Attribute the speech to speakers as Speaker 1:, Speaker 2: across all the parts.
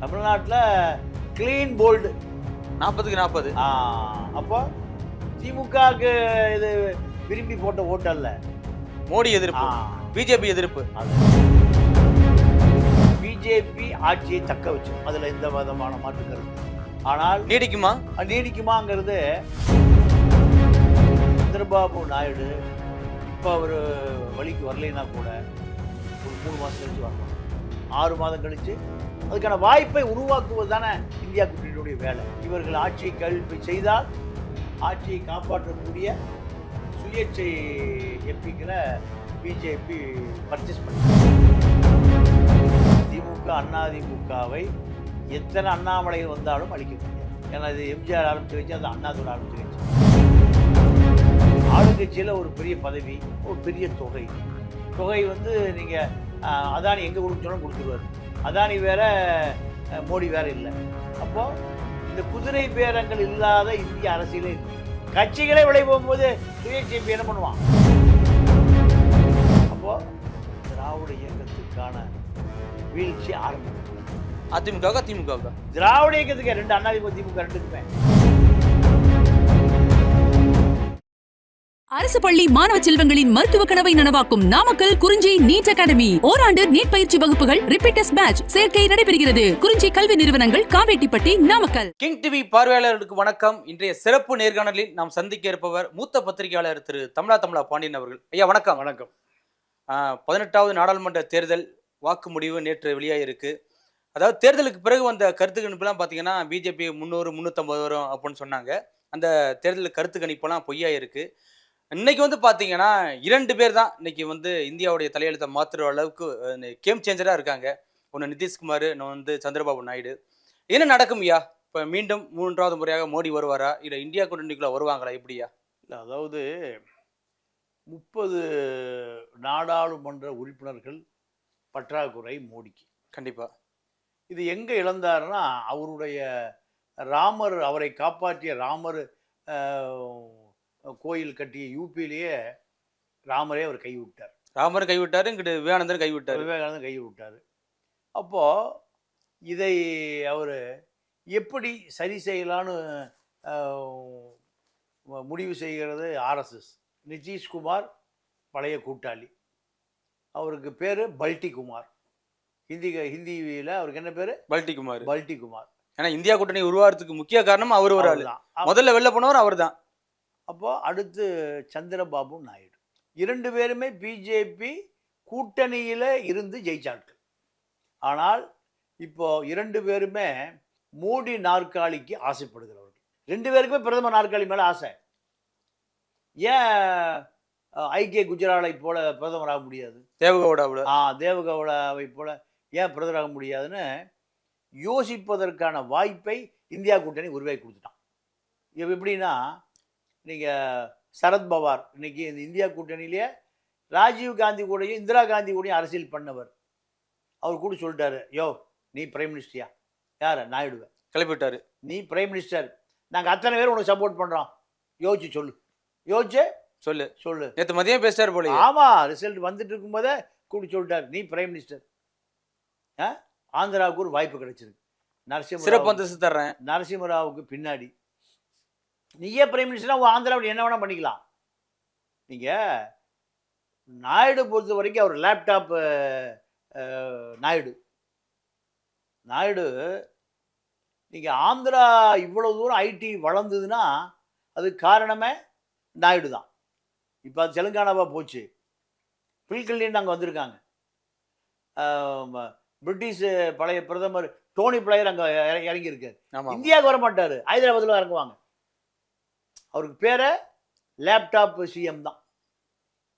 Speaker 1: தமிழ்நாட்டில் clean bolt
Speaker 2: நாற்பதுக்கு நாற்பது
Speaker 1: அப்போ திமுகவுக்கு இது விரும்பி போட்ட ஓட்டு அல்ல.
Speaker 2: மோடி எதிர்ப்பு. பிஜேபி எதிர்ப்பு.
Speaker 1: பிஜேபி ஆட்சியை தக்க வச்சு அதில் எந்த விதமான மாற்று கருத்து ஆனால்
Speaker 2: நீடிக்குமா?
Speaker 1: நீடிக்குமாங்கிறது சந்திரபாபு நாயுடு இப்போ அவர் வழிக்கு வரலைன்னா கூட ஒரு மூணு மாதம் கழிச்சு வரலாம் ஆறு மாதம் கழிச்சு அதுக்கான வாய்ப்பை உருவாக்குவது தானே இந்தியா கூட்டணியுடைய வேலை. இவர்கள் ஆட்சியை கல்வி செய்தால் ஆட்சியை காப்பாற்றக்கூடிய சுயேட்சை எம்பிக்களை பிஜேபி பர்ச்சேஸ் பண்ணி. திமுக அண்ணா திமுகவை எத்தனை அண்ணாமலைகள் வந்தாலும் அழிக்க முடியாது. ஏன்னா இது எம்ஜிஆர் ஆரம்பிச்சு வச்சு அது அண்ணாதோட ஆரம்பிச்சு வச்சு. ஆளுங்கட்சியில் ஒரு பெரிய பதவி ஒரு பெரிய தொகை. தொகை வந்து நீங்கள் அதானி எங்கே கொடுக்கணும் கொடுத்துருவாரு. அதானி வேற மோடி வேற இல்லை. அப்போ இந்த குதிரை பேரங்கள் இல்லாத இந்திய அரசியலே கட்சிகளே விளை போகும்போது சுயேட்சை MP என்ன பண்ணுவான்? அப்போ திராவிட இயக்கத்துக்கான வீழ்ச்சி ஆரம்பிக்கும்.
Speaker 2: அதிமுக திமுக
Speaker 1: திராவிட இயக்கத்துக்கு ரெண்டு அண்ணாதிமுக திமுக ரெண்டுக்குமே.
Speaker 3: அரசு பள்ளி மாணவ செல்வங்களின் மருத்துவ கனவை நனவாக்கும் நாமக்கல் குறிஞ்சி நீட் அகாடமி. ஓராண்டு நீட் பயிற்சி வகுப்புகள் ரிப்பீட்டர்ஸ் பேட்ச் சேர்க்கை நடைபெறுகிறது. குறிஞ்சி கல்வி நிறுவனங்கள் காவேட்டிப்பட்டி நாமக்கல்.
Speaker 2: கிங் டிவி பார்வையாளர்களுக்கு வணக்கம். இன்றைய சிறப்பு நேர்காணலில் நாம் சந்திக்க இருப்பவர் மூத்த பத்திரிகையாளர் திரு தமிழா தமிழா பாண்டியன் அவர்கள். ஐயா வணக்கம்.
Speaker 1: வணக்கம்.
Speaker 2: ஆஹ், பதினெட்டாவது நாடாளுமன்ற தேர்தல் வாக்கு முடிவு நேற்று வெளியாகிருக்கு அதாவது தேர்தலுக்கு பிறகு வந்த கருத்து கணிப்புலாம் பார்த்தீங்கன்னா பிஜேபி முந்நூறு முந்நூற்றம்பது வரும் அப்படின்னு சொன்னாங்க. அந்த தேர்தல் கருத்து கணிப்பெல்லாம் பொய்யா இருக்கு இன்னைக்கு வந்து பார்த்தீங்கன்னா இரண்டு பேர் தான் இன்னைக்கு வந்து இந்தியாவுடைய தலையெழுத்தை மாற்றுற அளவுக்கு கேம் சேஞ்சராக இருக்காங்க. ஒன்று நிதிஷ்குமார் இன்னும் வந்து சந்திரபாபு நாயுடு. என்ன நடக்கும் ஐயா? இப்போ மீண்டும் மூன்றாவது முறையாக மோடி வருவாரா? இல்லை இந்தியா கூட்டணிக்குள்ள வருவாங்களா? எப்படியா
Speaker 1: இல்ல, அதாவது முப்பது நாடாளுமன்ற உறுப்பினர்கள் பற்றாக்குறை மோடிக்கு.
Speaker 2: கண்டிப்பா.
Speaker 1: இது எங்கே இழந்தாருன்னா அவருடைய ராமர் அவரை காப்பாற்றிய ராமர் கோயில் கட்டிய யூபியிலேயே ராமரே அவர் கைவிட்டார்.
Speaker 2: ராமர் கைவிட்டாரு இங்கிட்டு விவேகானந்தர் கைவிட்டாரு.
Speaker 1: விவேகானந்தர் கை விட்டார் அப்போ இதை அவர் எப்படி சரி செய்யலான்னு முடிவு செய்கிறது ஆர்எஸ்எஸ் நிதிஷ்குமார் பழைய கூட்டாளி. அவருக்கு பேர் பல்டி குமார் ஹிந்தி ஹிந்தியில் அவருக்கு என்ன பேர்?
Speaker 2: பல்டி குமார்
Speaker 1: பல்டி குமார்
Speaker 2: ஏன்னா இந்தியா கூட்டணி உருவாகிறதுக்கு முக்கிய காரணம் அவர் ஒரு ஆளு.
Speaker 1: அவர்தான்.
Speaker 2: முதல்ல வெளில போனவர் அவர் தான்
Speaker 1: அப்போ அடுத்து சந்திரபாபு நாயுடு. இரண்டு பேருமே பிஜேபி கூட்டணியில் இருந்து ஜெயிச்சாட்கள் ஆனால் இப்போ இரண்டு பேருமே மோடி நாற்காலிக்கு ஆசைப்படுகிறவர்கள். ரெண்டு பேருக்குமே பிரதமர் நாற்காலி மேலே ஆசை. ஏன் ஐக்கிய குஜராலை போல பிரதமராக முடியாது?
Speaker 2: தேவகவுடா அவ்வளோ
Speaker 1: ஆ தேவகவுடாவை போல ஏன் பிரதமராக முடியாதுன்னு யோசிப்பதற்கான வாய்ப்பை இந்தியா கூட்டணி உருவாக்கி கொடுத்துட்டான். எப்படின்னா நீங்கள் சரத்பவார் இன்னைக்கு இந்த இந்தியா கூட்டணியிலேயே ராஜீவ் காந்தி கூடயும் இந்திரா காந்தி கூடயும் அரசியல் பண்ணவர். அவர் கூட சொல்லிட்டாரு யோ நீ பிரைம் மினிஸ்டரியா? யார்? நாயுடுவ
Speaker 2: கிளப்பிட்டாரு.
Speaker 1: நீ பிரைம் மினிஸ்டர். நாங்கள் அத்தனை பேர் உனக்கு சப்போர்ட் பண்ணுறோம் யோசிச்சு சொல்லு. யோசிச்சு
Speaker 2: சொல்லு.
Speaker 1: சொல்லு.
Speaker 2: நேற்று மதியம் பேசிட்டாரு போல
Speaker 1: ஆமா ரிசல்ட் வந்துட்டு இருக்கும்போதே கூப்பிட்டு சொல்லிட்டாரு நீ பிரைம் மினிஸ்டர். ஆ? ஆந்திராவுக்கு ஒரு வாய்ப்பு கிடைச்சிருக்கு.
Speaker 2: சிறப்பு
Speaker 1: நரசிம்ம
Speaker 2: அந்தஸ்து தர்றேன்.
Speaker 1: நரசிம்மராவுக்கு பின்னாடி. நீயே பிரைம் மினிஸ்டரா உன் ஆந்திராவில் என்ன வேணா பண்ணிக்கலாம். நீங்க நாயுடு பொறுத்த வரைக்கும் அவர் லேப்டாப் நாயுடு. நாயுடு நீங்க ஆந்திரா இவ்வளவு தூரம் ஐடி வளர்ந்ததுன்னா அதுக்கு காரணமே நாயுடு தான். இப்போ அது தெலுங்கானாவா போச்சு. பில்கல்லின்னு அங்கே வந்திருக்காங்க. பிரிட்டிஷ் பழைய பிரதமர் டோனி பிளேயர் அங்கே இறங்கியிருக்காரு.
Speaker 2: ஆமா
Speaker 1: இந்தியாவுக்கு வர மாட்டாரு ஹைதராபாத்தில் இறங்குவாங்க. அவருக்கு பேரை லேப்டாப் சிஎம் தான்.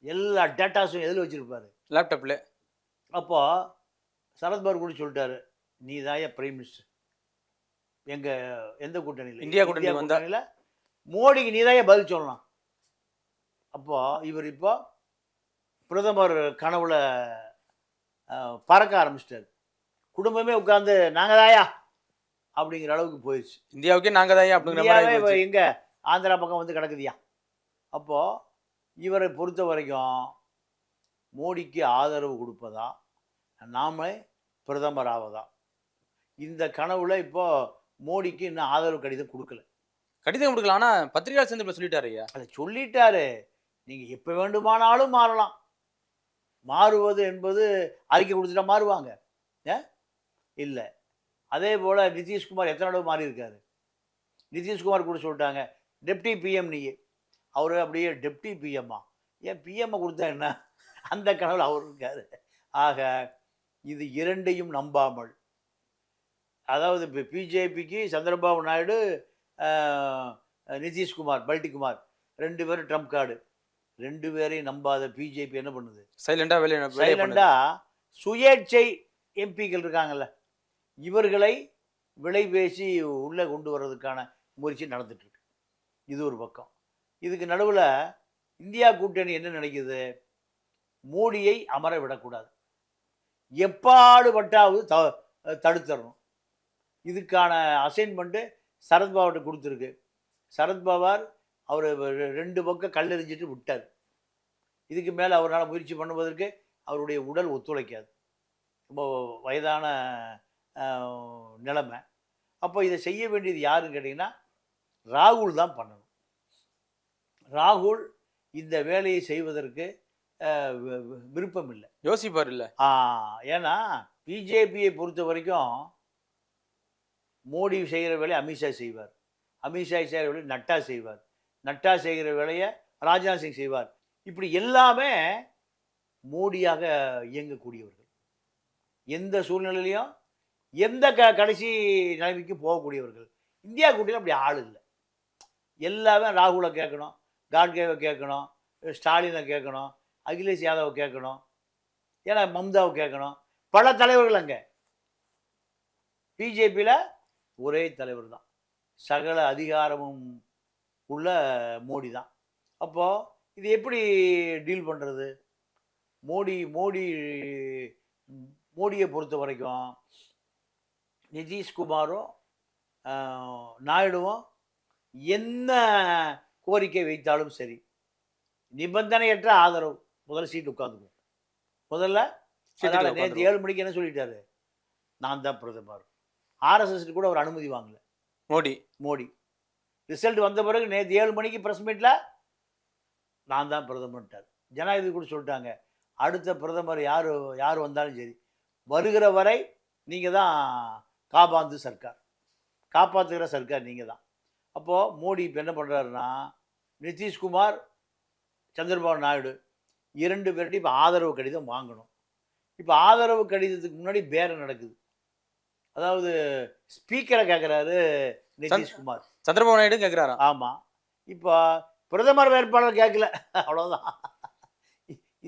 Speaker 1: எல்லா டேட்டாஸும் எதில் வச்சிருப்பாரு?
Speaker 2: லேப்டாப்ல
Speaker 1: அப்போ சரத்பவர் கூட சொல்லிட்டாரு நீ தான் பிரைம் மினிஸ்டர் எங்க எந்த கூட்டணியில்?
Speaker 2: இந்தியா கூட்டணி
Speaker 1: கூட்டணியில் மோடிக்கு நீ தான் பதில் சொல்லலாம் அப்போ இவர் இப்போ பிரதமர் கனவுல பறக்க ஆரம்பிச்சிட்டாரு. குடும்பமே உட்கார்ந்து நாங்க தாயா அப்படிங்கிற அளவுக்கு போயிடுச்சு
Speaker 2: இந்தியாவுக்கே நாங்க தான் அப்படிங்கிற மாதிரி.
Speaker 1: எங்க? ஆந்திரா பக்கம் வந்து கிடக்குதியா? அப்போ இவரை பொறுத்த வரைக்கும் மோடிக்கு ஆதரவு கொடுப்பதா? நாமளே பிரதமர் ஆவதா? இந்த கனவுல இப்போ மோடிக்கு இன்னும் ஆதரவு கடிதம் கொடுக்கல.
Speaker 2: கடிதம் கொடுக்கலாம் ஆனா பத்திரிகை சந்திப்பில் சொல்லிட்டாரு ஐயா.
Speaker 1: அதை சொல்லிட்டாரு. நீங்க எப்ப வேண்டுமானாலும் மாறலாம். மாறுவது என்பது அறிக்கை கொடுத்துட்டா மாறுவாங்க. ஏ? இல்லை. அதே போல நிதிஷ்குமார் எத்தனை தடவை மாறி இருக்காரு நிதிஷ்குமார் கூட சொல்லிட்டாங்க டெப்டி பிஎம் நீ. அவர் அப்படியே டெப்டி பிஎம்மா ஏன் பிஎம்ஐ கொடுத்தா என்ன? அந்த கனவுல அவர் இருக்காரு. ஆக இது இரண்டையும் நம்பாமல். அதாவது இப்போ பிஜேபிக்கு சந்திரபாபு நாயுடு நிதிஷ்குமார் பல்டிகுமார் ரெண்டு பேரும் ட்ரம்ப் கார்டு. ரெண்டு பேரையும் நம்பாத பிஜேபி என்ன பண்ணுது?
Speaker 2: சைலண்டா பண்ணுது.
Speaker 1: சைலண்டா சுயேட்சை எம்பிக்கள் இருக்காங்கல்ல இவர்களை விலை பேசி உள்ளே கொண்டு வர்றதுக்கான முயற்சி நடந்துட்டு இருக்கு. இது ஒரு பக்கம். இதுக்கு நடுவில் இந்தியா கூட்டணி என்ன நினைக்குது? மோடியை அமர விடக்கூடாது. எப்பாடுபட்டாவது த தடுத்துடணும் இதுக்கான அசைன்மெண்ட்டு சரத்பாபாட்ட கொடுத்துருக்கு. சரத்பவார் அவர் ரெண்டு பக்கம் கல்லெறிஞ்சிட்டு விட்டார். இதுக்கு மேலே அவரால் முயற்சி பண்ணுவதற்கு அவருடைய உடல் ஒத்துழைக்காது. ரொம்ப வயதான நிலைமை. அப்போ இதை செய்ய வேண்டியது யாருன்னு கேட்டிங்கன்னா ராகுல் தான் பண்ணணும். ராகுல் இந்த வேலையை செய்வதற்கு விருப்பம் இல்லை
Speaker 2: யோசிப்பார் இல்ல.
Speaker 1: ஆ, ஏன்னா பிஜேபியை பொறுத்த வரைக்கும் மோடி செய்கிற வேலையை அமித்ஷா செய்வார். அமித்ஷா செய்கிற வேலையை நட்டா செய்வார். நட்டா செய்கிற வேலையை ராஜ்நாத் சிங் செய்வார். இப்படி எல்லாமே மோடியாக இயங்கக்கூடியவர்கள். எந்த சூழ்நிலையிலையும் எந்த க கடைசி நிலைமைக்கும் போகக்கூடியவர்கள். இந்தியா கூட்டணியில் அப்படி ஆள் இல்லை. எல்லாமே ராகுலை கேட்கணும் காட்கேவை கேட்கணும் ஸ்டாலினை கேட்கணும் அகிலேஷ் யாதவை கேட்கணும் ஏன்னா மம்தாவை கேட்கணும். பல தலைவர்கள் அங்கே. பிஜேபியில் ஒரே தலைவர் தான். சகல அதிகாரமும் உள்ள மோடி தான். அப்போது இது எப்படி டீல் பண்ணுறது மோடி மோடி மோடியை பொறுத்த வரைக்கும் நிதிஷ்குமாரும் நாயுடுவும் என்ன கோரிக்கை வைத்தாலும் சரி நிபந்தனையற்ற ஆதரவு. முதல்ல சீட் உட்காந்துக்கும் முதல்ல அதனால நேற்று. ஏழு மணிக்கு என்ன சொல்லிட்டாரு? நான் தான் பிரதமர். ஆர்எஸ்எஸ் கூட ஒரு அனுமதி வாங்கல.
Speaker 2: மோடி.
Speaker 1: மோடி. ரிசல்ட் வந்த பிறகு நேற்று ஏழு மணிக்கு ப்ரெஸ் மீட்டில் நான் தான் பிரதமர்ட்டார் ஜனாதிபதி கூட சொல்லிட்டாங்க. அடுத்த பிரதமர் யார் யார் வந்தாலும் சரி வருகிற வரை நீங்கள் தான் காப்பாந்து சர்க்கார். காப்பாற்றுகிற சர்க்கார் நீங்கள் தான். அப்போது மோடி இப்போ என்ன பண்ணுறாருன்னா நிதிஷ்குமார் சந்திரபாபு நாயுடு இரண்டு பேர்கிட்ட இப்போ ஆதரவு கடிதம் வாங்கணும். இப்போ ஆதரவு கடிதத்துக்கு முன்னாடி பேரம் நடக்குது. அதாவது ஸ்பீக்கரை கேட்குறாரு நிதிஷ்குமார்.
Speaker 2: சந்திரபாபு நாயுடு கேக்குறாராம்.
Speaker 1: ஆமாம் இப்போ பிரதமர் வேட்பாளர் கேட்கல அவ்வளோதான்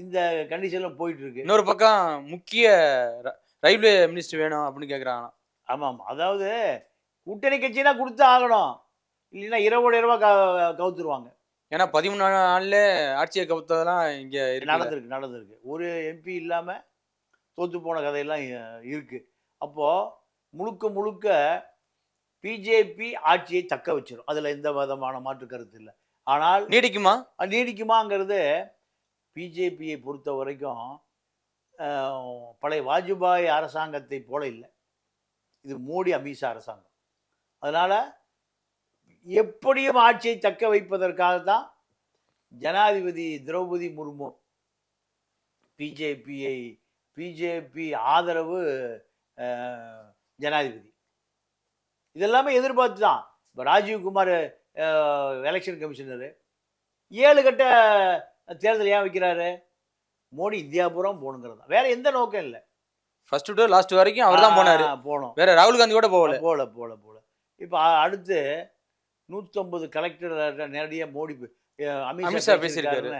Speaker 1: இந்த கண்டிஷனில் போயிட்டு இருக்கு.
Speaker 2: இன்னொரு பக்கம் முக்கிய ரயில்வே மினிஸ்டர் வேணும் அப்படின்னு கேக்குறாங்க
Speaker 1: ஆமாம். அதாவது கூட்டணி கட்சினா கொடுத்து ஆகணும். இல்லைன்னா இரவா க கவுத்துருவாங்க.
Speaker 2: ஏன்னா பதிமூணு நாள்ல ஆட்சியை கவுத்ததெல்லாம் இங்க
Speaker 1: நடந்திருக்கு நடந்திருக்கு. ஒரு எம்பி இல்லாமல் தோத்து போன கதையெல்லாம் இ- இருக்கு. அப்போது முழுக்க முழுக்க பிஜேபி ஆட்சியை தக்க வச்சிடும் அதில் எந்த விதமான மாற்று கருத்து இல்லை. ஆனால்
Speaker 2: நீடிக்குமா?
Speaker 1: நீடிக்குமாங்கிறது பிஜேபியை பொறுத்த வரைக்கும் பழைய வாஜ்பாய் அரசாங்கத்தை போல இல்லை. இது மோடி அமித்ஷா அரசாங்கம். அதனால் எப்படியும் ஆட்சியை தக்க வைப்பதற்காக தான் ஜனாதிபதி திரௌபதி முர்மு பிஜேபியை பிஜேபி ஆதரவு ஜனாதிபதி. இதெல்லாமே எதிர்பார்த்து தான். இப்போ ராஜீவ்குமார் எலெக்ஷன் கமிஷனரு ஏழு கட்ட தேர்தல் ஏன் வைக்கிறாரு? மோடி இந்தியா பூரா போகணுங்கிறது வேற எந்த நோக்கம் இல்லை.
Speaker 2: ஃபர்ஸ்ட் டு லாஸ்ட் வரைக்கும் அவர் தான் போனாரு.
Speaker 1: போனோம்.
Speaker 2: வேற ராகுல் காந்தி கூட போகல.
Speaker 1: போல போல போல. இப்போ அடுத்து நூற்றம்பது கலெக்டர் நேரடியாக மோடி
Speaker 2: அமித்ஷா பேசியிருக்காரு.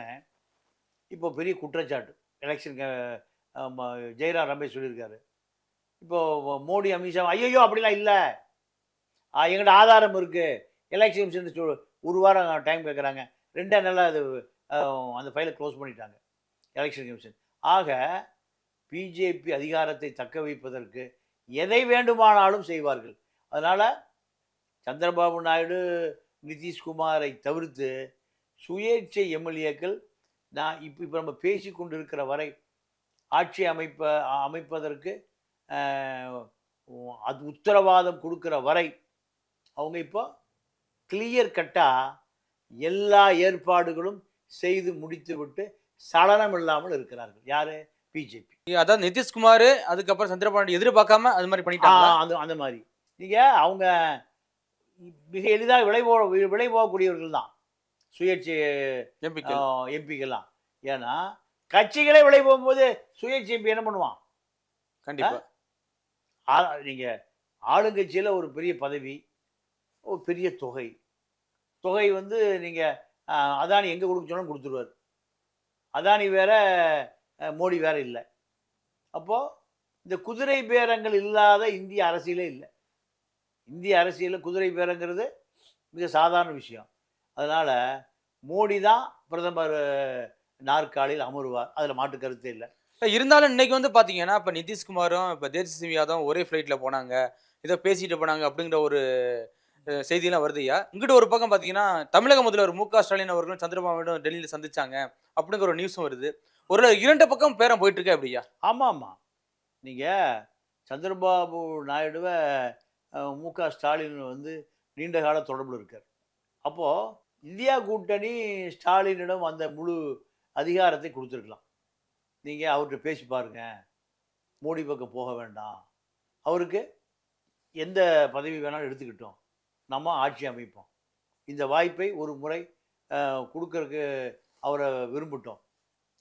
Speaker 1: இப்போ பெரிய குற்றச்சாட்டு. எலெக்ஷன் ஜெயராம் ரமேஷ் சொல்லியிருக்காரு. இப்போ மோடி அமித்ஷா ஐயோ அப்படிலாம் இல்லை. எங்கிட்ட ஆதாரம் இருக்கு. எலெக்ஷன் கமிஷன் ஒரு வாரம் டைம் கேட்குறாங்க ரெண்டே நாளில் அது அந்த ஃபைலை க்ளோஸ் பண்ணிட்டாங்க. எலெக்ஷன் கமிஷன் ஆக பிஜேபி அதிகாரத்தை தக்க வைப்பதற்கு எதை வேண்டுமானாலும் செய்வார்கள். அதனால் சந்திரபாபு நாயுடு நிதிஷ்குமாரை தவிர்த்து சுயேட்சை எம்எல்ஏக்கள் நான் இப்போ இப்போ நம்ம பேசி கொண்டிருக்கிற வரை ஆட்சி அமைப்ப அமைப்பதற்கு அது உத்தரவாதம் கொடுக்குற வரை அவங்க இப்போ கிளியர் கட்டாக எல்லா ஏற்பாடுகளும் செய்து முடித்து விட்டு சலனம் இல்லாமல் இருக்கிறார்கள். யாரு? பிஜேபி.
Speaker 2: அதாவது நிதிஷ்குமார் அதுக்கப்புறம் சந்திரபாபு எதிர்பார்க்காம அது மாதிரி பண்ணிட்டாங்க
Speaker 1: அந்த அந்த மாதிரி. நீங்க அவங்க மிக எளிதாக விளை போ விளை போகக்கூடியவர்கள் தான் சுயேட்சை
Speaker 2: எம்பிக்கள்.
Speaker 1: எம்பிக்கெல்லாம் ஏன்னா கட்சிகளே விளை போகும்போது சுயேட்சை எம்பி என்ன பண்ணுவான்?
Speaker 2: கண்டிப்பா.
Speaker 1: ஆ- நீங்க ஆளுங்கட்சியில ஒரு பெரிய பதவி ஒரு பெரிய தொகை. தொகை வந்து நீங்க ஆ, அதானி எங்க கொடுக்க சொன்னாலும் கொடுத்துருவார். அதானி வேற மோடி வேற இல்லை. அப்போ இந்த குதிரை பேரங்கள் இல்லாத இந்திய அரசியலே இல்லை. இந்திய அரசியலில் குதிரை பேரங்கிறது மிக சாதாரண விஷயம். அதனால மோடி தான் பிரதமர் நாற்காலியில் அமருவார். அதில் மாற்று கருத்தே இல்லை.
Speaker 2: இருந்தாலும் இன்னைக்கு வந்து பாத்தீங்கன்னா இப்ப நிதிஷ்குமாரும் இப்ப தேஜஸ்வி யாதவும் ஒரே ஃபிளைட்ல போனாங்க. ஏதோ பேசிட்டு போனாங்க அப்படிங்கிற ஒரு செய்தியெல்லாம் வருதுயா இங்கிட்ட ஒரு பக்கம் பாத்தீங்கன்னா தமிழக முதல்வர் மு க ஸ்டாலின் அவர்களும் சந்திரபாபுடன் டெல்லியில சந்திச்சாங்க அப்படிங்கிற ஒரு நியூஸும் வருது. ஒரு இரண்டு பக்கம் பேரம் போயிட்டு இருக்கே அப்படியா?
Speaker 1: ஆமாம் ஆமாம் நீங்கள் சந்திரபாபு நாயுடுவை மு. க. ஸ்டாலின் வந்து நீண்ட கால தொடர்பில் இருக்கார். அப்போது இந்தியா கூட்டணி ஸ்டாலினிடம் அந்த முழு அதிகாரத்தை கொடுத்துருக்கலாம். நீங்கள் அவர்கிட்ட பேசி பாருங்க. மோடி பக்கம் போக வேண்டாம். அவருக்கு எந்த பதவி வேணாலும் எடுத்துக்கிட்டோம். நம்ம ஆட்சி அமைப்போம். இந்த வாய்ப்பை ஒரு முறை கொடுக்கறக்கு அவரை விரும்பிட்டோம்.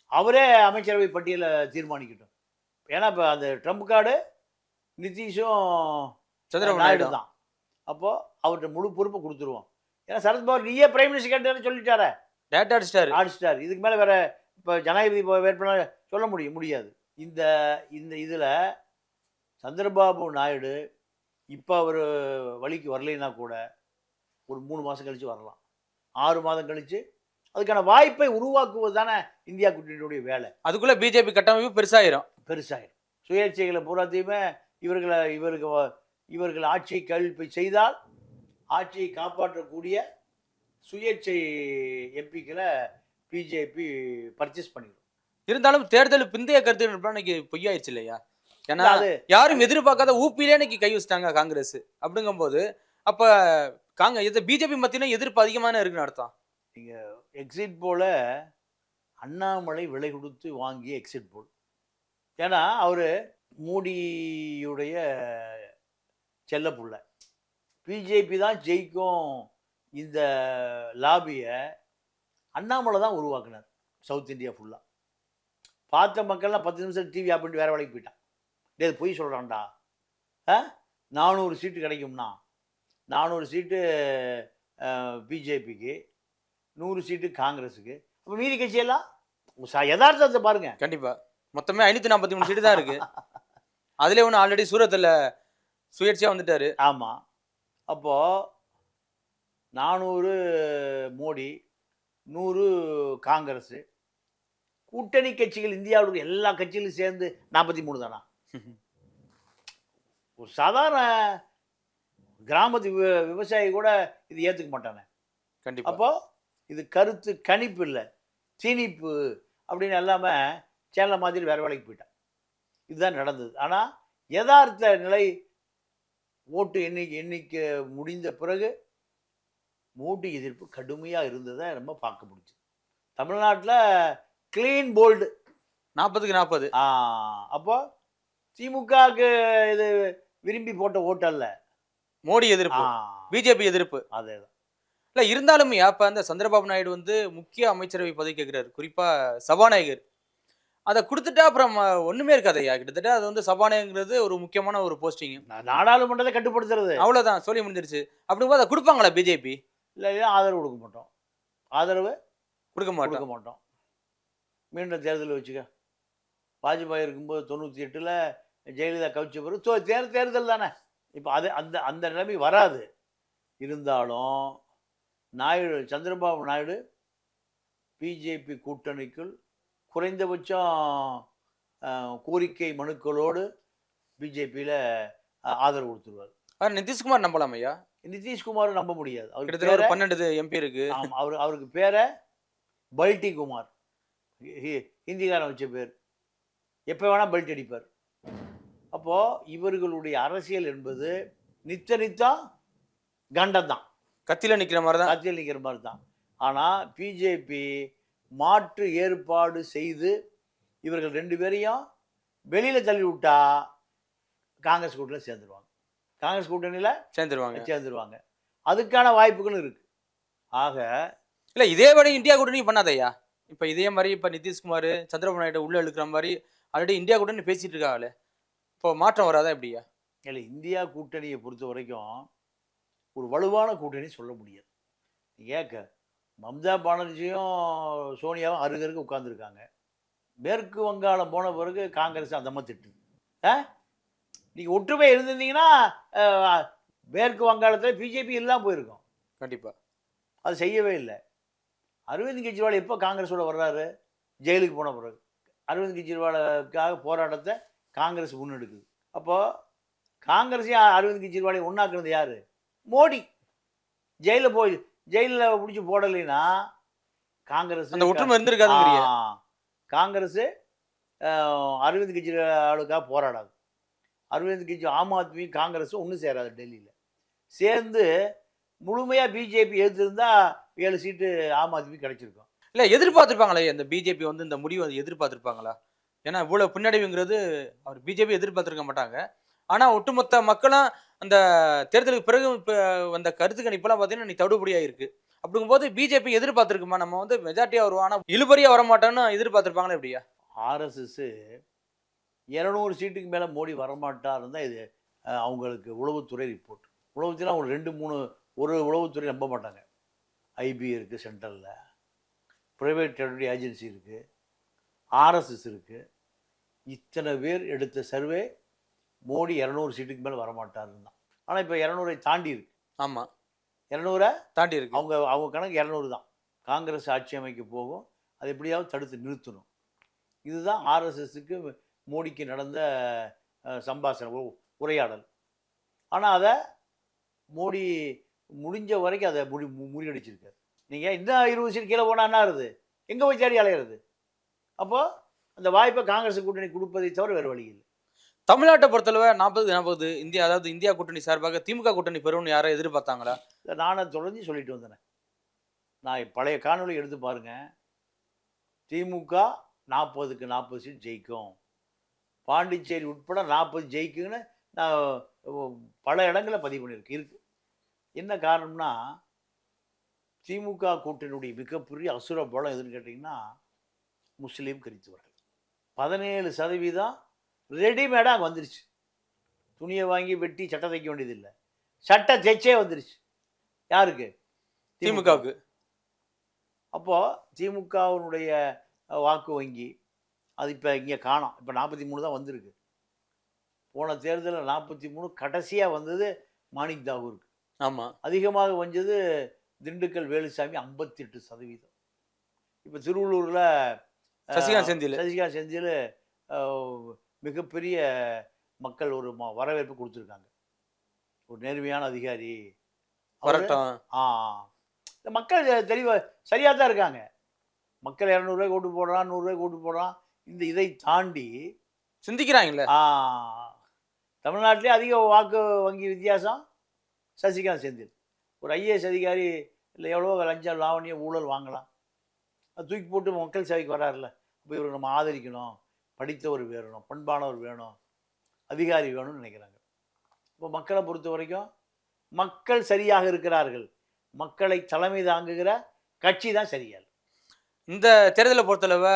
Speaker 1: அவரே அமைச்சரவை பட்டியலை தீர்மானிக்கட்டும். ஏன்னா இப்போ அந்த ட்ரம்ப் கார்டு நிதிஷும்
Speaker 2: சந்திரபாபு நாயுடு.
Speaker 1: தான் அப்போது அவர்கிட்ட முழு பொறுப்பை கொடுத்துருவோம். ஏன்னா சரத்பவார் நீயே பிரைம் மினிஸ்டர் கேட்டாரு சொல்லிட்டாரே.
Speaker 2: டேட்டா அடிச்சிட்டாரு.
Speaker 1: ஆடிச்சிட்டார் இதுக்கு மேலே வேற இப்போ ஜனாதிபதி வேட்பாளர் சொல்ல முடியும் முடியாது. இந்த இந்த இதில் சந்திரபாபு நாயுடு இப்போ அவர் வழிக்கு வரலைன்னா கூட ஒரு மூணு மாதம் கழித்து வரலாம். ஆறு மாதம் கழித்து அதுக்கான வாய்ப்பை உருவாக்குவது தானே இந்தியா கூட்டணியுடைய வேலை.
Speaker 2: அதுக்குள்ள பிஜேபி கட்டமைப்பு பெருசாயிரும்.
Speaker 1: பெருசாயிடும் சுயேட்சைகளை பூராத்தையுமே இவர்களை இவருக்கு இவர்கள் ஆட்சியை கழிப்பை செய்தால் ஆட்சியை காப்பாற்றக்கூடிய சுயேட்சை எம்பிக்களை பிஜேபி பர்ச்சேஸ் பண்ணிடும்.
Speaker 2: இருந்தாலும் தேர்தல் பிந்தைய கருத்து இன்னைக்கு பொய்யாயிருச்சு இல்லையா? ஏன்னா யாரும் எதிர்பார்க்காத ஊப்பிலே இன்னைக்கு கை வச்சிட்டாங்க காங்கிரஸ். அப்படிங்கும்போது அப்ப காங்க இது பிஜேபி மத்தியிலும் எதிர்ப்பு அதிகமான இருக்குன்னு அர்த்தம்.
Speaker 1: எக்ஸிட் போல அண்ணாமலை விலை கொடுத்து வாங்கிய எக்ஸிட் போல் ஏன்னா அவர் மோடியுடைய செல்லப்புள்ள பிஜேபி தான் ஜெயிக்கும் இந்த லாபியை அண்ணாமலை தான் உருவாக்குனார் சவுத் இந்தியா ஃபுல்லாக பார்த்த மக்கள்லாம் பத்து நிமிஷம் டிவி ஆஃப் பண்ணிட்டு வேறு வேலைக்கு போயிட்டான். இது பொய் சொல்கிறான்டா ஆ? நானூறு சீட்டு கிடைக்கும்னா நானூறு சீட்டு பிஜேபிக்கு நூறு சீட்டு காங்கிரஸுக்கு. அப்போ மீதி கட்சியெல்லாம் யதார்த்தத்தை பாருங்க.
Speaker 2: கண்டிப்பா. மொத்தமே ஐநூத்தி நாற்பத்தி மூணு சீட்டு தான் இருக்கு. அதுல ஒன்று ஆல்ரெடி சூரத்துல சுயேட்சையா வந்துட்டாரு.
Speaker 1: ஆமாம் அப்போது நானூறு மோடி நூறு காங்கிரஸ் கூட்டணி கட்சிகள் இந்தியாவில் இருக்க எல்லா கட்சிகளும் சேர்ந்து நாற்பத்தி மூணு தானா? ஒரு சாதாரண கிராமத்து விவ- விவசாயி கூட இது ஏற்றுக்க மாட்டானே.
Speaker 2: கண்டிப்பா.
Speaker 1: அப்போ இது கருத்து கணிப்பு இல்லை திணிப்பு அப்படின்னு எல்லாமே சேனல் மாதிரி வேற வேலைக்கு போயிட்டான். இதுதான் நடந்தது. ஆனால் யதார்த்த நிலை ஓட்டு எண்ணிக்கை எண்ணிக்கை முடிந்த பிறகு மோடி எதிர்ப்பு கடுமையாக இருந்ததை நம்ம பார்க்க முடிஞ்சு தமிழ்நாட்டில் க்ளீன் போல்டு
Speaker 2: நாற்பதுக்கு நாற்பது
Speaker 1: அப்போ திமுகவுக்கு இது விரும்பி போட்ட ஓட்டு அல்ல.
Speaker 2: மோடி எதிர்ப்பு பிஜேபி எதிர்ப்பு.
Speaker 1: அதே தான்.
Speaker 2: இல்ல இருந்தாலுமே அப்ப அந்த சந்திரபாபு நாயுடு வந்து முக்கிய அமைச்சரவை பதவி கேட்கிறாரு. குறிப்பா சபாநாயகர். அதை கொடுத்துட்டா அப்புறம் ஒண்ணுமே இருக்காதையா கிட்டத்தட்ட அது வந்து சபாநாயகங்கிறது ஒரு முக்கியமான ஒரு போஸ்டிங்
Speaker 1: நாடாளுமன்றத்தை கட்டுப்படுத்துறது.
Speaker 2: அவ்வளவுதான். சொல்லி முடிஞ்சிருச்சு. அப்படிங்கும்போது அதை கொடுப்பாங்களா பிஜேபி?
Speaker 1: இல்லை ஆதரவு கொடுக்க மாட்டோம். ஆதரவு
Speaker 2: கொடுக்க
Speaker 1: கொடுக்க
Speaker 2: மாட்டோம்.
Speaker 1: மாட்டோம் மீண்டும் தேர்தல் வச்சுக்க. வாஜ்பாய் இருக்கும்போது தொண்ணூற்றி எட்டில் ஜெயலலிதா கவிச்ச பிறகு தேர் தேர்தல் தானே. இப்போ அது அந்த அந்த நிலைமை வராது. இருந்தாலும் நாயுடு சந்திரபாபு நாயுடு பிஜேபி கூட்டணிக்குள் குறைந்தபட்சம் கோரிக்கை மனுக்களோடு பிஜேபியில் ஆதரவு கொடுத்துருவார்.
Speaker 2: ஆனா நிதிஷ்குமார் நம்பலாம் ஐயா?
Speaker 1: நிதிஷ்குமாரும் நம்ப முடியாது. அவருக்கு
Speaker 2: கிட்டத்தட்ட பன்னெண்டு எம்பி இருக்கு.
Speaker 1: ஆமாம் அவர் அவருக்கு பேரை பல்டி குமார் ஹிந்திக்காரன் வச்ச பேர். எப்போ வேணால் பெல்ட் அடிப்பார். அப்போது இவர்களுடைய அரசியல் என்பது நித்த நித்தம் கண்டம் தான்
Speaker 2: கத்தியில நிக்கிற மாதிரி தான்
Speaker 1: கத்தியில் நிற்கிற மாதிரி தான் ஆனால் பிஜேபி மாற்று ஏற்பாடு செய்து இவர்கள் ரெண்டு பேரையும் வெளியில் தள்ளி விட்டா காங்கிரஸ் கூட்டணியில் சேர்ந்துருவாங்க. காங்கிரஸ் கூட்டணியில்
Speaker 2: சேர்ந்துருவாங்க.
Speaker 1: சேர்ந்துருவாங்க. அதுக்கான வாய்ப்புகளும் இருக்கு. ஆக
Speaker 2: இல்ல இதே வரை இந்தியா கூட்டணி பண்ணாதய்யா? இப்ப இதே மாதிரி இப்ப நிதிஷ்குமார் சந்திரபாபு நாயுடு உள்ள இழுக்கிற மாதிரி ஆல்ரெடி இந்தியா கூட்டணி பேசிட்டு இருக்காங்களே. இப்போ மாற்றம் வராதா எப்படியா
Speaker 1: இல்லை இந்தியா கூட்டணியை பொறுத்த வரைக்கும் ஒரு வலுவான கூட்டணி சொல்ல முடியாது. ஏக்க மம்தா பானர்ஜியும் சோனியாவும் அருகருக்கு உட்காந்துருக்காங்க மேற்கு வங்காளம் போன பிறகு காங்கிரஸ் அந்த மாதிரி திட்டுது. ஆ? நீங்கள் ஒற்றுமை இருந்திருந்தீங்கன்னா மேற்கு வங்காளத்தில் பிஜேபி இல்லாமல் போயிருக்கும்.
Speaker 2: கண்டிப்பா.
Speaker 1: அது செய்யவே இல்லை. அரவிந்த் கெஜ்ரிவால் எப்போ காங்கிரஸோட வர்றாரு? ஜெயிலுக்கு போன பிறகு. அரவிந்த் கெஜ்ரிவாலுக்காக போராட்டத்தை காங்கிரஸ் முன்னெடுக்குது. அப்போது காங்கிரஸையும் அரவிந்த் கெஜ்ரிவாலையும் ஒன்றாக்குனது யார்? மோடி. ஜெயிலில் போய் ஜெயிலில் பிடிச்சி போடலைன்னா காங்கிரஸ்
Speaker 2: அந்த ஒற்றுமை இருந்திருக்காதுங்கிறிய.
Speaker 1: ஆ, காங்கிரஸ் அரவிந்த் கெஜ்ரிவாலுக்காக போராடாது. அரவிந்த் கெஜ்ரி ஆம் ஆத்மி காங்கிரஸும் ஒன்றும் சேராது டெல்லியில். சேர்ந்து முழுமையாக பிஜேபி எதிர்த்திருந்தா ஏழு சீட்டு ஆம் ஆத்மி கிடைச்சிருக்கும்.
Speaker 2: இல்ல எதிர்பார்த்திருப்பாங்களே இந்த பிஜேபி வந்து இந்த முடிவை எதிர்பார்த்திருப்பாங்களா? ஏன்னா இவ்வளவு பின்னடைவுங்கிறது அவர் பிஜேபி எதிர்பார்த்திருக்க மாட்டாங்க. ஆனா ஒட்டுமொத்த மக்களும் அந்த தேர்தலுக்கு பிறகு வந்த கருத்து கணிப்பெல்லாம் பார்த்தீங்கன்னா நீ தவிடுபடியா இருக்கு. அப்படிங்கும்போது பிஜேபி எதிர்பார்த்திருக்குமா? நம்ம வந்து மெஜாரிட்டியா வருவானா? இழுபறியா வரமாட்டான்னு எதிர்பார்த்திருப்பாங்களே எப்படியா
Speaker 1: ஆர்எஸ்எஸ் இரநூறு சீட்டுக்கு மேலே மோடி வரமாட்டாருன்னு தான் இது அவங்களுக்கு உளவுத்துறை ரிப்போர்ட் உளவுத்துறை அவங்க ரெண்டு மூணு ஒரு உளவுத்துறை நம்ப மாட்டாங்க. ஐபி இருக்குது சென்ட்ரலில் ப்ரைவேட் ஏஜென்சி இருக்குது ஆர்எஸ்எஸ் இருக்குது இத்தனை பேர் எடுத்த சர்வே மோடி இரநூறு சீட்டுக்கு மேலே வரமாட்டாருன்னு தான். ஆனால் இப்போ இரநூறை தாண்டி இருக்கு.
Speaker 2: ஆமா.
Speaker 1: இரநூறை
Speaker 2: தாண்டி இருக்கு.
Speaker 1: அவங்க அவங்க கணக்கு இரநூறு தான். காங்கிரஸ் ஆட்சி அமைக்க போகும். அதை எப்படியாவது தடுத்து நிறுத்தணும். இதுதான் ஆர்எஸ்எஸ்க்கு மோடிக்கு நடந்த சம்பாஷணை உரையாடல். ஆனால் அதை மோடி முடிஞ்ச வரைக்கும் அதை முடி முறியடிச்சிருக்காரு. நீங்கள் இன்னும் இருபது சீட் கீழே போனால் என்ன ஆகுது எங்கே போய் தேடி அலையிறது? அப்போ அந்த வாய்ப்பை காங்கிரஸ் கூட்டணி கொடுப்பதை தவிர வேறு வழி இல்லை.
Speaker 2: தமிழ்நாட்டை பொறுத்தளவு நாற்பது நாற்பது. இந்தியா அதாவது இந்தியா கூட்டணி சார்பாக திமுக கூட்டணி பெறும்னு யாரும் எதிர்பார்த்தாங்களா?
Speaker 1: நான் நானே தொடர்ந்து சொல்லிட்டு வந்தேன். நான் பழைய காணொலி எடுத்து பாருங்க. திமுக நாற்பதுக்கு நாற்பது சீட் ஜெயிக்கும். பாண்டிச்சேரி உட்பட நாற்பது ஜெயிக்குன்னு நான் பல இடங்களில் பதிவு பண்ணியிருக்கு இருக்கு. என்ன காரணம்னா திமுக கூட்டணியுடைய மிகப்பெரிய அசுர பலம் எதுன்னு கேட்டிங்கன்னா முஸ்லீம் கிறிஸ்துவர்கள். பதினேழு சதவீதம் ரெடிமேடாக அங்கே வந்துருச்சு. துணியை வாங்கி வெட்டி சட்டை தைக்க வேண்டியதில்லை. சட்டை தைச்சே வந்துருச்சு. யாருக்கு?
Speaker 2: திமுகவுக்கு.
Speaker 1: அப்போது திமுகவினுடைய வாக்கு வங்கி அது இப்போ இங்கே காணோம். இப்போ நாற்பத்தி மூணு தான் வந்திருக்கு. போன தேர்தலில் நாற்பத்தி மூணு கடைசியாக வந்தது மாணிக் தாகூருக்கு.
Speaker 2: ஆமா.
Speaker 1: அதிகமாக வந்தது திண்டுக்கல் வேலுசாமி ஐம்பத்தி எட்டு சதவீதம். இப்போ திருவள்ளூரில்
Speaker 2: சசிகாந்த் செந்தில்.
Speaker 1: சசிகாந்த் செந்தில் மிகப்பெரிய மக்கள் ஒரு வரவேற்பு கொடுத்துருக்காங்க. ஒரு நேர்மையான அதிகாரி.
Speaker 2: வரட்டும்.
Speaker 1: ஆ இந்த மக்கள் தெளிவாக சரியாக தான் இருக்காங்க. மக்கள் இரநூறுவாய்க்கு ஓட்டு போடுறான் நூறுரூவாய்க்கு ஓட்டு போடுறான் இந்த இதை தாண்டி
Speaker 2: சிந்திக்கிறாங்கல்ல
Speaker 1: ஆ, தமிழ்நாட்டிலே அதிக வாக்கு வங்கி வித்தியாசம் சசிகாந்த் செந்தில். ஒரு ஐஏஎஸ் அதிகாரி இல்லை எவ்வளோ லஞ்சம் லாவணியம் ஊழல் வாங்கலாம். அது தூக்கி போட்டு மக்கள் சேவைக்கு வராருல்ல. இப்போ இவருக்கு நம்ம ஆதரிக்கணும். படித்தவர் வேணும் பண்பானவர் வேணும் அதிகாரி வேணும்னு நினைக்கிறாங்க. இப்போ மக்களை பொறுத்த வரைக்கும் மக்கள் சரியாக இருக்கிறார்கள். மக்களை தலைமை தாங்குகிற கட்சி தான் சரியா இல்லை.
Speaker 2: இந்த தேர்தலை பொறுத்தளவு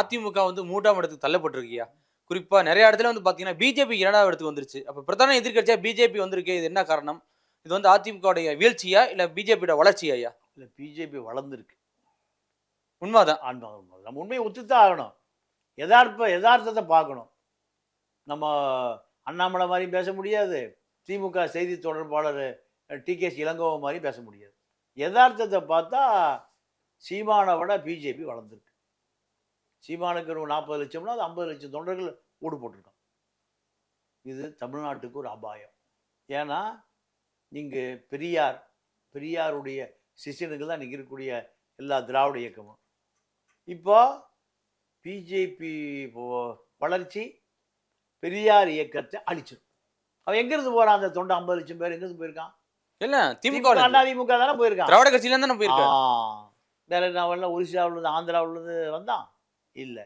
Speaker 2: அதிமுக வந்து மூன்றாம் இடத்துக்கு தள்ளப்பட்டிருக்கியா? குறிப்பா நிறைய இடத்துல வந்து பாத்தீங்கன்னா பிஜேபி இரண்டாவது இடத்துக்கு வந்துருச்சு. அப்ப பிரதான எதிர்க்கட்சியா பிஜேபி வந்திருக்கு இது என்ன காரணம்? இது வந்து அதிமுகவுடைய வீழ்ச்சியா இல்ல பிஜேபியோட வளர்ச்சியா ஐயா
Speaker 1: இல்லை பிஜேபி வளர்ந்துருக்கு.
Speaker 2: உண்மைதான்.
Speaker 1: ஆன்மா உண்மை. நம்ம உண்மையை ஒத்துத்தான் ஆகணும். யதார்ப்ப யதார்த்தத்தை பார்க்கணும். நம்ம அண்ணாமலை மாதிரியும் பேச முடியாது. திமுக செய்தி தொடர்பாளர் டிகேஎஸ் இளங்கோவ மாதிரியும் பேச முடியாது. யதார்த்தத்தை பார்த்தா சீமானை விட பிஜேபி வளர்ந்துருக்கு. சீமானுக்கு ஒரு நாற்பது லட்சம்னா அது ஐம்பது லட்சம் தொண்டர்கள் ஓடு போட்டிருக்கான் இது தமிழ்நாட்டுக்கு ஒரு அபாயம். ஏன்னா இங்கு பெரியார் பெரியாருடைய சிஷியனுக்கு தான் இன்றைக்கி இருக்கக்கூடிய எல்லா திராவிட இயக்கமும். இப்போ பிஜேபி வளர்ச்சி பெரியார் இயக்கத்தை அழிச்சிடும் அவன் எங்கிருந்து போறான்? அந்த தொண்டை ஐம்பது லட்சம் பேர் எங்கிருந்து போயிருக்கான்?
Speaker 2: இல்ல திமுக
Speaker 1: திமுக அண்ணா திமுக தானே போயிருக்கான்.
Speaker 2: திராவிட கட்சியில இருந்தா போயிருக்காரு.
Speaker 1: ஆ. வேற வரல ஒரிசாவில் இருந்து ஆந்திராவில் இருந்து வந்தான்? இல்லை.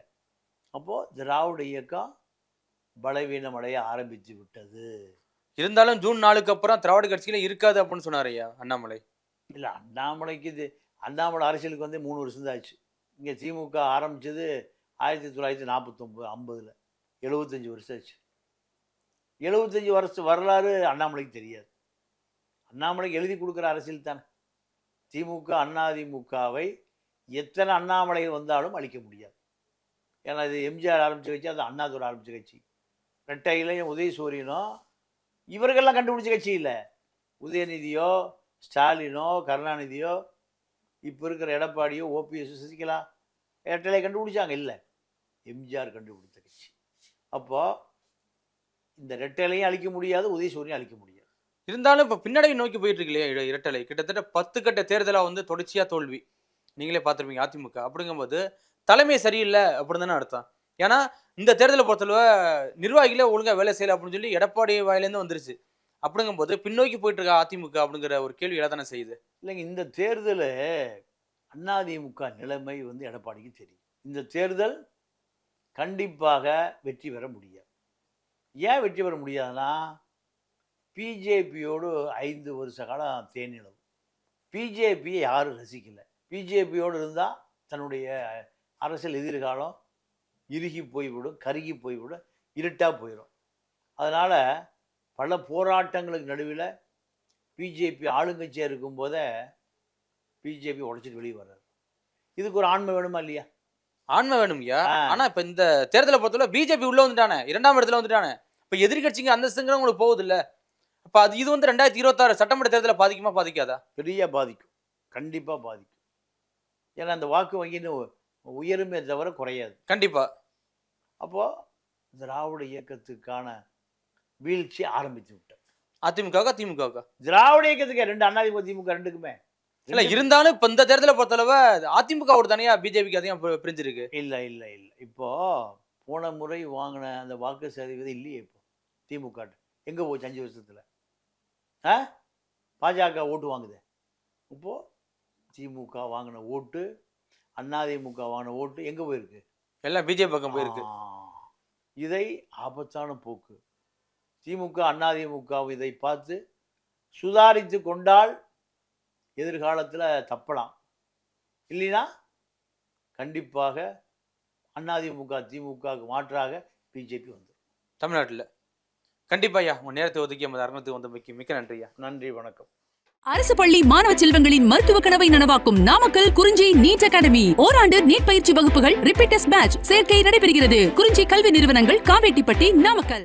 Speaker 1: அப்போ திராவிட இயக்கம் பலவீனம் அடைய ஆரம்பித்து விட்டது.
Speaker 2: இருந்தாலும் ஜூன் நாலுக்கு அப்புறம் திராவிட கட்சியில இருக்காது அப்படின்னு சொன்னாரு ஐயா அண்ணாமலை.
Speaker 1: இல்லை அண்ணாமலைக்கு இது அண்ணாமலை அரசியலுக்கு வந்து மூணு வருஷம் தான் ஆச்சு. இங்கே திமுக ஆரம்பிச்சது ஆயிரத்தி தொள்ளாயிரத்தி நாற்பத்தொம்பது ஐம்பதில் எழுபத்தஞ்சி வருஷம் ஆச்சு. எழுபத்தஞ்சி வருஷம் வரலாறு அண்ணாமலைக்கு தெரியாது. அண்ணாமலைக்கு எழுதி கொடுக்குற அரசியல் தானே. திமுக அதிமுகவை எத்தனை அண்ணாமலைகள் வந்தாலும் அழிக்க முடியாது. ஏன்னா இது எம்ஜிஆர் ஆரம்பிச்ச கட்சி அது அண்ணாதுரை ஆரம்பிச்ச கட்சி. ரெட்டையிலையும் உதயசூரியனும் இவர்கள்லாம் கண்டுபிடிச்ச கட்சி இல்லை. உதயநிதியோ ஸ்டாலினோ கருணாநிதியோ இப்போ இருக்கிற எடப்பாடியோ ஓபிஎஸ் சசிகலா இரட்டலை கண்டுபிடிச்சாங்க இல்லை. எம்ஜிஆர் கண்டுபிடித்த கட்சி அப்போ இந்த ரெட்டலையும் அழிக்க முடியாது உதயசூரியனையும் அழிக்க முடியாது.
Speaker 2: இருந்தாலும் இப்ப பின்னடைவை நோக்கி போயிட்டு இருக்கு இல்லையா இரட்டலை? கிட்டத்தட்ட பத்து கட்ட தேர்தலா வந்து தொடர்ச்சியா தோல்வி. நீங்களே பார்த்திருப்பீங்க அதிமுக. அப்படிங்கும்போது தலைமை சரியில்லை அப்படின்னு தானே அர்த்தம். ஏன்னா இந்த தேர்தலை பொறுத்தளவு நிர்வாகிகளே ஒழுங்கா வேலை செய்யல அப்படின்னு சொல்லி எடப்பாடி வாயிலேருந்து வந்துருச்சு. அப்படிங்கும்போது பின்னோக்கி போயிட்டு இருக்க அதிமுக அப்படிங்கிற ஒரு கேள்வி எழதானே செய்யுது.
Speaker 1: இல்லைங்க இந்த தேர்தல் அதிமுக நிலைமை வந்து எடப்பாடிக்கு தெரியும். இந்த தேர்தல் கண்டிப்பாக வெற்றி பெற முடியாது. ஏன் வெற்றி பெற முடியாதுன்னா பிஜேபியோடு ஐந்து வருஷ காலம் தேனிலவு பிஜேபியை யாரும் ரசிக்கலை. பிஜேபியோடு இருந்தால் தன்னுடைய அரசியல் எதிர்காலம் இறுகி போய்விடும் கருகி போய்விடும் இருட்டாக போயிடும் அதனால் பல போராட்டங்களுக்கு நடுவில் பிஜேபி ஆளுங்கட்சியாக இருக்கும்போதே பிஜேபி உடைச்சிட்டு வெளியே வர்றாரு. இதுக்கு ஒரு ஆண்மை வேணுமா இல்லையா?
Speaker 2: ஆண்மை வேணும்யா. ஆனா இப்ப இந்த தேர்தலை பொறுத்தவரை பிஜேபி உள்ள வந்துட்டானே இரண்டாம் இடத்துல வந்துட்டானே. இப்ப எதிர்கட்சிங்க அந்தஸ்துங்கிற உங்களுக்கு போகுது இல்ல அப்ப அது இது வந்து ரெண்டாயிரத்தி இருபத்தாறு சட்டமன்ற தேர்தலை பாதிக்குமா பாதிக்காதா?
Speaker 1: பெரிய பாதிக்கும். கண்டிப்பாக பாதிக்கும். ஏன்னா அந்த வாக்கு வங்கின்னு உயருமே தவிர குறையாது.
Speaker 2: கண்டிப்பா.
Speaker 1: அப்போது திராவிட இயக்கத்துக்கான வீழ்ச்சி ஆரம்பித்து விட்டது.
Speaker 2: அதிமுக திமுக
Speaker 1: திராவிட இயக்கத்துக்கு ரெண்டு அண்ணாதிமுக திமுக ரெண்டுக்குமே.
Speaker 2: இல்ல இருந்தாலும் இப்ப இந்த தேர்தலை பொறுத்தளவு அதிமுகவோட தனியா? பிஜேபிக்கு அதிகம் பிரிஞ்சிருக்கு.
Speaker 1: இல்லை இல்லை இல்லை. இப்போ போன முறை வாங்கின அந்த வாக்கு சதவீதம் இல்லையே இப்போ திமுக எங்கே போச்சு அஞ்சு வருஷத்தில்? ஆ? பாஜக ஓட்டு வாங்குது. இப்போது திமுக வாங்கின ஓட்டு அதிமுக வாங்கின ஓட்டு எங்கே போயிருக்கு?
Speaker 2: எல்லாம் பிஜேபி பக்கம் போயிருக்கு.
Speaker 1: இதை ஆபத்தான போக்கு. திமுக அதிமுக இதை பார்த்து சுதாரித்து கொண்டால் எதிர்காலத்தில் தப்பலாம். இல்லைன்னா கண்டிப்பாக அதிமுக திமுகவுக்கு மாற்றாக பிஜேபி வந்துடும்
Speaker 2: தமிழ்நாட்டுல. கண்டிப்பா ஐயா உங்க நேரத்தை ஒதுக்கி நமது அரங்கத்துக்கு வந்த மிக்க மிக்க நன்றி ஐயா.
Speaker 1: நன்றி வணக்கம்.
Speaker 3: அரசு பள்ளி மாணவ செல்வங்களின் மருத்துவ கனவை நனவாக்கும் நாமக்கல் குறிஞ்சி நீட் அகாடமி. ஓராண்டு நீட் பயிற்சி வகுப்புகள் ரிப்பீட்டர்ஸ் பேட்ச் சேர்க்கை நடைபெறுகிறது. குறிஞ்சி கல்வி நிறுவனங்கள் காவேட்டிப்பட்டி நாமக்கல்.